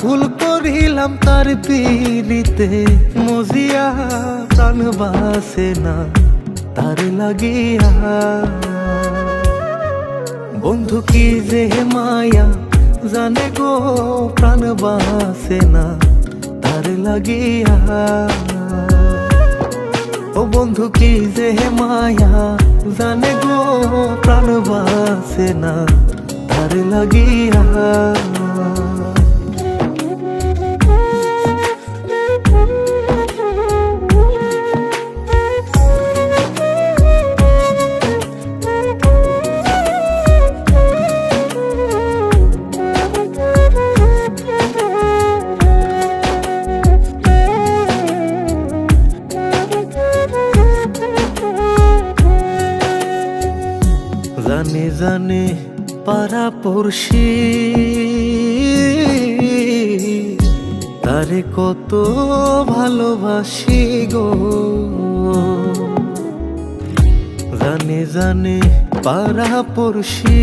ভুল করিলাম তার পিড়িতে, মজিয়া প্রাণ বাসে না তার লাগিয়া। বন্ধু কি যে মায়া জানে গো, প্রাণ বাসে না তার লাগিয়া। ও বন্ধু কি যে মায়া জানে গো, প্রাণ বাসে না তার লাগিয়া। জানে জানে পাড়া পড়শি। তারে কত ভালোবাসি গো। জানে জানে পাড়া পড়শি।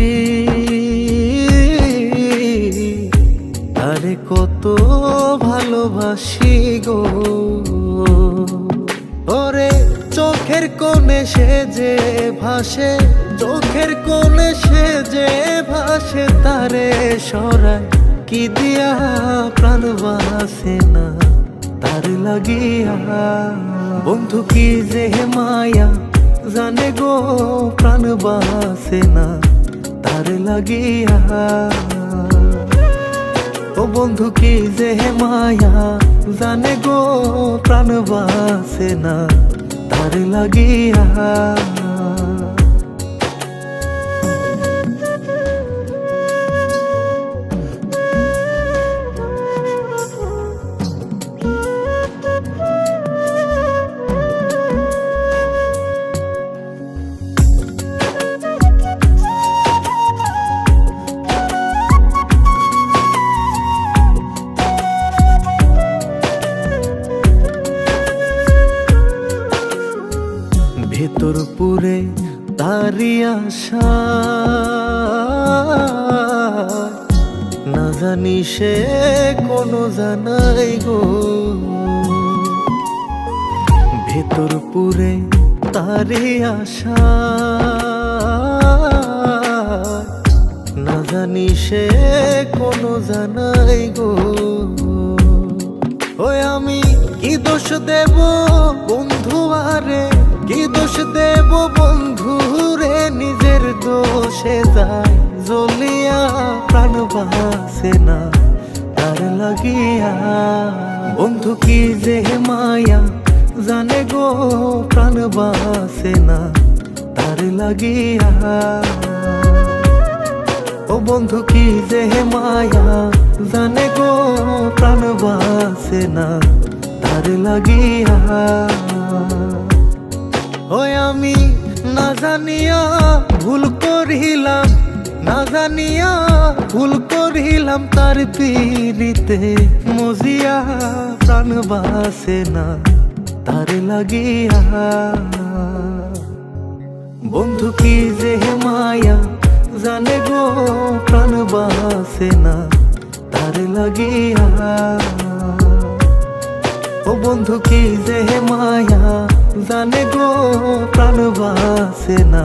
তারে কত ভালোবাসি গো। ওরে চোখের কোণে সে যে ভাসে, চোখের কোণে সে যে ভাসে, তারে সরায় কি দিয়া প্রাণ বাসে না? তার লাগিয়া বন্ধু কি যে মায়া জানে গো প্রাণ বাসে না? তার লাগিয়া ও বন্ধু কি যে মায়া জানে গো প্রাণ বাসে না? তার লাগিয়া তারি আশা। না জানি সে কোনো জানাই গো। ভেতর পুরে তারি আশা। না জানি সে কোনো জানাই গো। ওই আমি কি দোষ দেব বন্ধু আরে? কি দোষ দেব বন্ধু? দোষে যায়, জ্বলিয়া প্রাণ বাসে না, তার লাগিয়া। বন্ধু কি যে মায়া, জানে গো প্রাণ বাসে না, তার লাগিয়া। ও বন্ধু কি যে মায়া, জানে গো প্রাণ বাসে না, তার লাগিয়া। ওই আমি না জানিয়া ভুল করিলাম, না জানিয়া ভুল করিলাম, তার পিড়িতে মজিয়া প্রাণ বাসে না, তার লাগিয়া। বন্ধু কি যে মায়া জানে গো, প্রাণ বাসে না, তার লাগিয়া। ও বন্ধু কি যে মায়া জানে গো, প্রাণ বাসে না।